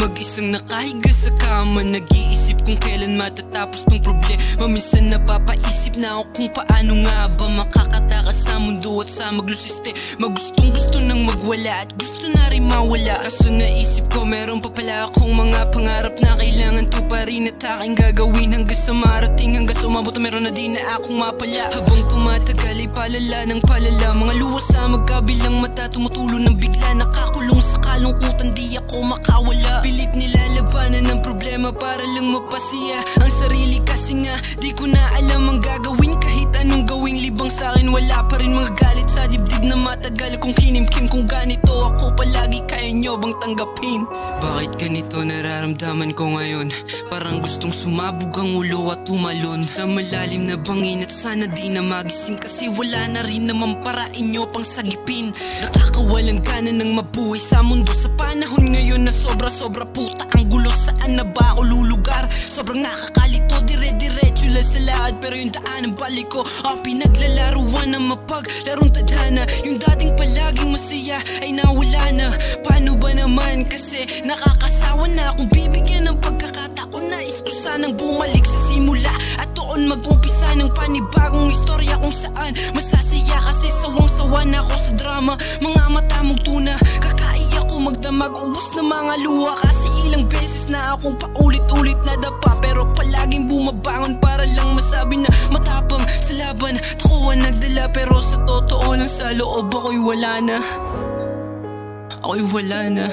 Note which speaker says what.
Speaker 1: mag-isang nakahiga sa kama. Nag-iisip kung kailan matatapos tong problema. Minsan napapaisip na ako kung paano nga ba Makakatakas sa mundo at sa maglusiste Magustong gusto nang magwala at gusto na rin mawala. Kaso naisip ko meron pa pala akong mga pangarap na kailangan tuparin At aking gagawin hanggang sa marating. Hanggang sa umabot na meron na di na akong mapala. Habang tumatagal ay palala ng palala. Mga luwa sa magkabilang mata tumutulo ng problema para lang mapasiya. Ang sarili kasi nga di ko na alam ang gagawin. Kahit anong gawing libang sa akin wala pa rin mga galit sa dibdib na matagal. Kung kinimkim kung ganito ako palagi kaya nyo bang tanggapin? Bakit ganito nararamdaman ko ngayon? Parang gustong sumabog ang ulo at tumalon. Sa malalim na bangin at sana di na magising Kasi wala na rin naman parain nyo pang sagipin. Nakakawalang gana ng mabuhay sa mundo. Sa panahon ngayon na sobra-sobra puta ang gulo Saan na ba ako lulugar? Sobrang nakakalito dire-diretso lang sa lakad Pero yung daan ng balik ko Ako pinaglalaruan ng mapaglarong tadhana. Yung dating palaging masaya ay nawala na. Paano ba naman? Kasi nakakasawa na Kung bibigyan ng pagkakataon. Nais ko sanang bumalik sa simula At doon mag-umpisa ng panibagong istorya Kung saan masasaya kasi sawang-sawa na ako sa drama. Mga mata mong tuna Kakaiyak ko magdamag Ubus na mga luha Kasi ilang beses na akong paulit-ulit na dapa Pero palaging bumabangon para lang masabi na Matapang sa laban. Takuan nagdala Pero sa totoo lang sa loob ako'y wala na. Ako'y wala na